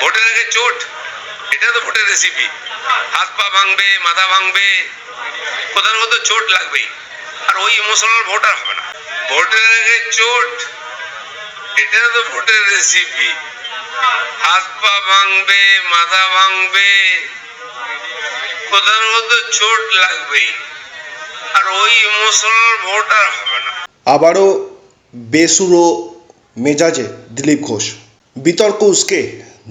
ভোটের আগে চোট, এটা তো ভোটের রেসিপি হাত পা ভাঙবে, মাথা ভাঙবে, প্রধানত চোট লাগবেই। আর ওই ইমোশনাল ভোট আর হবে না। ভোটের আগে চোট, এটা তো ভোটের রেসিপি হাত পা ভাঙবে, মাথা ভাঙবে, প্রধানত চোট লাগবেই। আর ওই ইমোশনাল ভোট আর হবে না। আবারও বেসুরো মেজাজে দিলীপ ঘোষ। বিতর্ক উস্কে।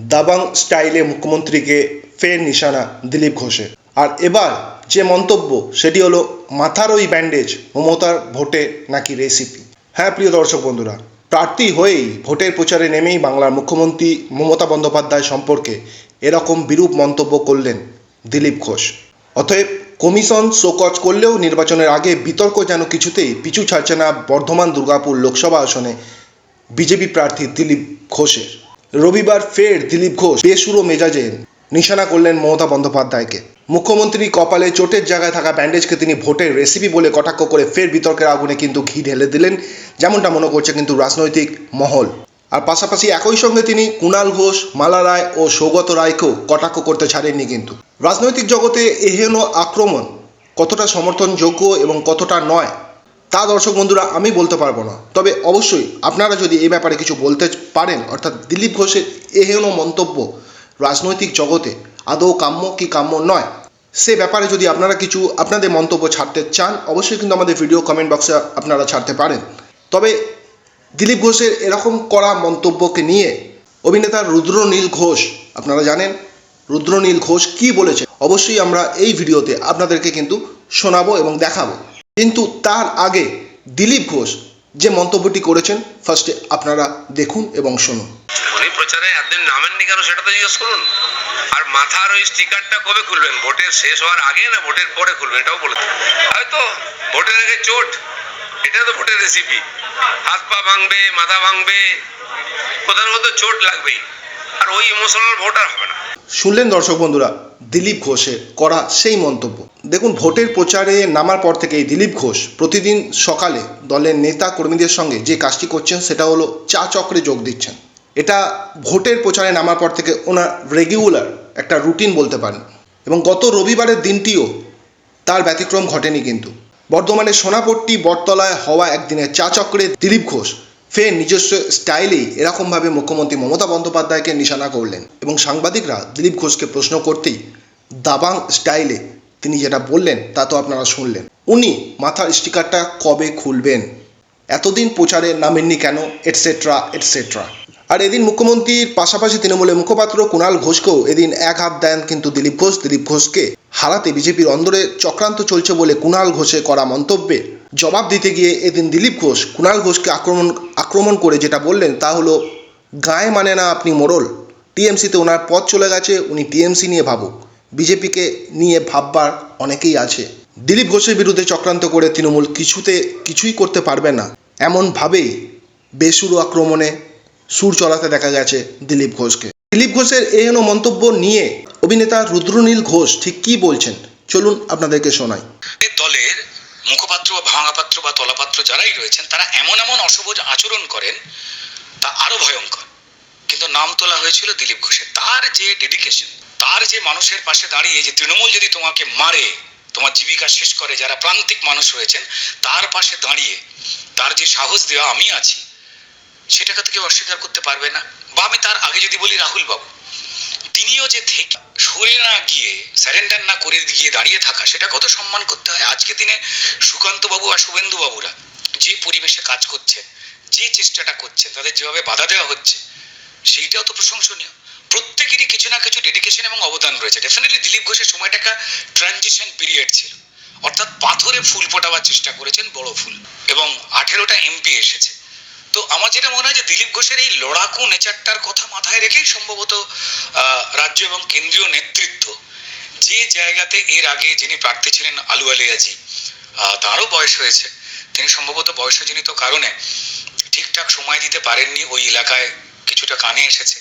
দাবাং স্টাইলে মুখ্যমন্ত্রীকে ফের নিশানা দিলীপ ঘোষের আর এবার যে মন্তব্য, সেটি হলো, মাথার ওই ব্যান্ডেজ মমতার ভোটে নাকি রেসিপি হ্যাঁ প্রিয় দর্শক বন্ধুরা, প্রার্থী হয়েই ভোটের প্রচারে নেমেই বাংলার মুখ্যমন্ত্রী মমতা বন্দ্যোপাধ্যায় সম্পর্কে এরকম বিরূপ মন্তব্য করলেন দিলীপ ঘোষ। অতএব কমিশন শোকজ করলেও নির্বাচনের আগে বিতর্ক যেন কিছুতেই পিছু ছাড়ছে না বর্ধমান দুর্গাপুর লোকসভা আসনে বিজেপি প্রার্থী দিলীপ ঘোষের। রবিবার ফের দিলীপ ঘোষ বেসুরো মেজাজে নিশানা করলেন মমতা বন্দ্যোপাধ্যায়কে। মুখ্যমন্ত্রী কপালে চোটের জায়গায় থাকা ব্যান্ডেজকে তিনি ভোটের রেসিপি বলে কটাক্ষ করে ফের বিতর্কের আগুনে কিন্তু ঘি ঢেলে দিলেন, যেমনটা মনে করছে কিন্তু রাজনৈতিক মহল। আর পাশাপাশি একই সঙ্গে তিনি কুণাল ঘোষ, মালা রায় ও সৌগত রায়কেও কটাক্ষ করতে ছাড়েননি কিন্তু। রাজনৈতিক জগতে এহেন আক্রমণ কতটা সমর্থনযোগ্য এবং কতটা নয় তা দর্শক বন্ধুরা, আমি বলতে পারব না। তবে অবশ্যই আপনারা যদি এই ব্যাপারে কিছু বলতে পারেন, অর্থাৎ দিলীপ ঘোষের এহেন মন্তব্য রাজনৈতিক জগতে আদৌ কাম্য কি কাম্য নয়, সে ব্যাপারে যদি আপনারা কিছু আপনাদের মন্তব্য ছাড়তে চান, অবশ্যই কিন্তু আমাদের ভিডিও কমেন্ট বক্সে আপনারা ছাড়তে পারেন। তবে দিলীপ ঘোষের এরকম করা মন্তব্যকে নিয়ে অভিনেতা রুদ্রনীল ঘোষ, আপনারা জানেন রুদ্রনীল ঘোষ কি বলেছে? অবশ্যই আমরা এই ভিডিওতে আপনাদেরকে কিন্তু শোনাবো এবং দেখাবো। কিন্তু তার আগে দিলীপ ঘোষ যে মন্তব্যটি করেছেন ফার্স্টে আপনারা দেখুন এবং শুনুন। উনি প্রচারে একদিন নামেননি কেন সেটা তো জিজ্ঞেস করুন। আর মাথার ওই স্টিকারটা কবে খুলবেন? ভোটের শেষ হওয়ার আগে না ভোটের পরে খুলবেন? এটাও বলে হয়তো ভোটের আগে চোট। এটা তো ভোটের রেসিপি হাত পা ভাঙবে মাথা ভাঙবে প্রধানত চোট লাগবেই। আর ওই ইমোশনাল ভোট আর হবে না। শুনলেন দর্শক বন্ধুরা দিলীপ ঘোষের করা সেই মন্তব্য। দেখুন, ভোটের প্রচারে নামার পর থেকেই দিলীপ ঘোষ প্রতিদিন সকালে দলের নেতা কর্মীদের সঙ্গে যে কাজটি করছেন, সেটা হলো চা চক্রে যোগ দিচ্ছেন। এটা ভোটের প্রচারে নামার পর থেকে ওনার রেগুলার একটা রুটিন বলতে পারেন। এবং গত রবিবারের দিনটিও তার ব্যতিক্রম ঘটেনি কিন্তু। বর্ধমানের সোনাপট্টি বটতলায় হওয়া একদিনের চা চক্রে দিলীপ ঘোষ ফের নিজস্ব স্টাইলেই এরকমভাবে মুখ্যমন্ত্রী মমতা বন্দ্যোপাধ্যায়কে নিশানা করলেন। এবং সাংবাদিকরা দিলীপ ঘোষকে প্রশ্ন করতেই দাবাং স্টাইলে তিনি যেটা বললেন, তা তো আপনারা শুনলেন। উনি মাথার স্টিকারটা কবে খুলবেন? এতদিন প্রচারে নামেননি কেন? এটসেট্রা এটসেট্রা আর এদিন মুখ্যমন্ত্রীর পাশাপাশি তৃণমূলের মুখপাত্র কুণাল ঘোষকেও এদিন এক হাত দেন কিন্তু দিলীপ ঘোষ। দিলীপ ঘোষকে হারাতে বিজেপির অন্দরে চক্রান্ত চলছে বলে কুণাল ঘোষে করা মন্তব্যে জবাব দিতে গিয়ে এদিন দিলীপ ঘোষ কুণাল ঘোষকে আক্রমণ আক্রমণ করে যেটা বললেন, তা হলো, গায়ে মানে না আপনি মোড়ল। টিএমসিতে ওনার পথ চলে গেছে, উনি টিএমসি নিয়ে ভাবুক। বিজেপিকে নিয়ে ভাববার অনেকেই আছে। দিলীপ ঘোষের বিরুদ্ধে চক্রান্ত করে তৃণমূল কিছুতে কিছুই করতে পারবে না। এমনভাবেই বেসুরো আক্রমণে সুর চড়াতে দেখা গেছে দিলীপ ঘোষকে। দিলীপ ঘোষের এহেন মন্তব্য নিয়ে অভিনেতা রুদ্রনীল ঘোষ ঠিক কী বলছেন? চলুন আপনাদেরকে শোনাই। দলের মুখপাত্র বা ভাঙাপাত্র বা তলাপাত্র যারাই রয়েছেন, তারা এমন এমন অসবুজ আচরণ করেন, তা আরও ভয়ঙ্কর। কিন্তু নাম তোলা হয়েছিল দিলীপ ঘোষের। তার যে ডেডিকেশন তার যে মানুষের পাশে দাঁড়িয়ে, যে তৃণমূল যদি তোমাকে মারে, তোমার জীবিকা শেষ করে, যারা প্রান্তিক মানুষ রয়েছেন তার পাশে দাঁড়িয়ে, তার যে সাহস দেওয়া আমি আছি, সেটাকে তো কেউ অস্বীকার করতে পারবে না। বা আমি তার আগে যদি বলি রাহুল বাবু, তিনিও যে থেকে সরে না গিয়ে স্যারেন্ডার না করে গিয়ে দাঁড়িয়ে থাকা, সেটা কত সম্মান করতে হয়? আজকে দিনে সুকান্ত বাবু আর শুভেন্দু বাবুরা যে পরিবেশে কাজ করছেন যে চেষ্টাটা করছেন, তাদের যেভাবে বাধা দেওয়া হচ্ছে, সেইটাও তো প্রশংসনীয়। প্রত্যেকেরই কিছু না কিছু ডেডিকেশন এবং অবদান রয়েছে। ডেফিনেটলি দিলীপ ঘোষের সময়টা একটা ট্রানজিশন পিরিয়ড ছিল। অর্থাৎ পাথরে ফুল ফোটাবার চেষ্টা করেছেন বড় ফুল এবং আঠেরোটা এমপি এসেছে। তো আমার যেটা মনে হয় যে দিলীপ ঘোষের এই লড়াকু নেচারটার কথা মাথায় রেখেই সম্ভবত রাজ্য এবং কেন্দ্রীয় নেতৃত্ব যে জায়গাতে এর আগে যিনি প্রার্থী ছিলেন আলু আলিয়াজি তারও বয়স হয়েছে। তিনি সম্ভবত বয়সজনিত কারণে ঠিকঠাক সময় দিতে পারেননি, ওই এলাকায় কিছুটা কানে এসেছে।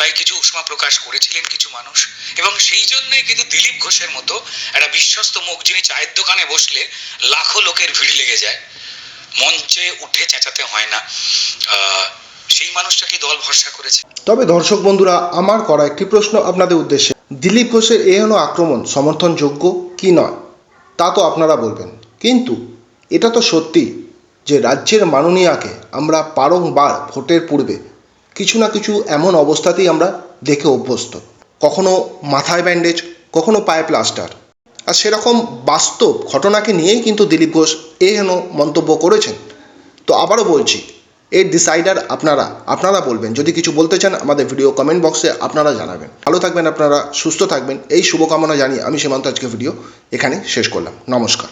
তাই কিছু উষ্মা প্রকাশ করেছিলেন কিছু মানুষ। এবং সেই জন্যই কিন্তু দিলীপ ঘোষের মতো একটা বিশ্বস্ত মুখ যিনি চায়ের দোকানে বসলে লাখো লোকের ভিড় লেগে যায়, মঞ্চে উঠে চেঁচাতে হয় না। সেই মানুষটাকে দল ভরসা করেছে? তবে দর্শক বন্ধুরা, আমার করা একটি প্রশ্ন আপনাদের উদ্দেশ্যে। দিলীপ ঘোষের এহেন আক্রমণ, সমর্থনযোগ্য কি নয়, তা তো আপনারা বলবেন। কিন্তু এটা তো সত্যি যে রাজ্যের মাননীয়াকে আমরা বারংবার ভোটের পূর্বে কিছু না কিছু এমন অবস্থাতেই আমরা দেখে অভ্যস্ত। কখনো মাথায় ব্যান্ডেজ কখনো পায়ে প্লাস্টার আর সেরকম বাস্তব ঘটনাকে নিয়েই কিন্তু দিলীপ ঘোষ এহেন মন্তব্য করেছেন। তো আবারও বলছি, এর ডিসাইডার আপনারা আপনারা বলবেন। যদি কিছু বলতে চান, আমাদের ভিডিও কমেন্ট বক্সে আপনারা জানাবেন। ভালো থাকবেন আপনারা, সুস্থ থাকবেন। এই শুভকামনা জানিয়ে আমি সীমান্ত আজকে ভিডিও এখানে শেষ করলাম। নমস্কার।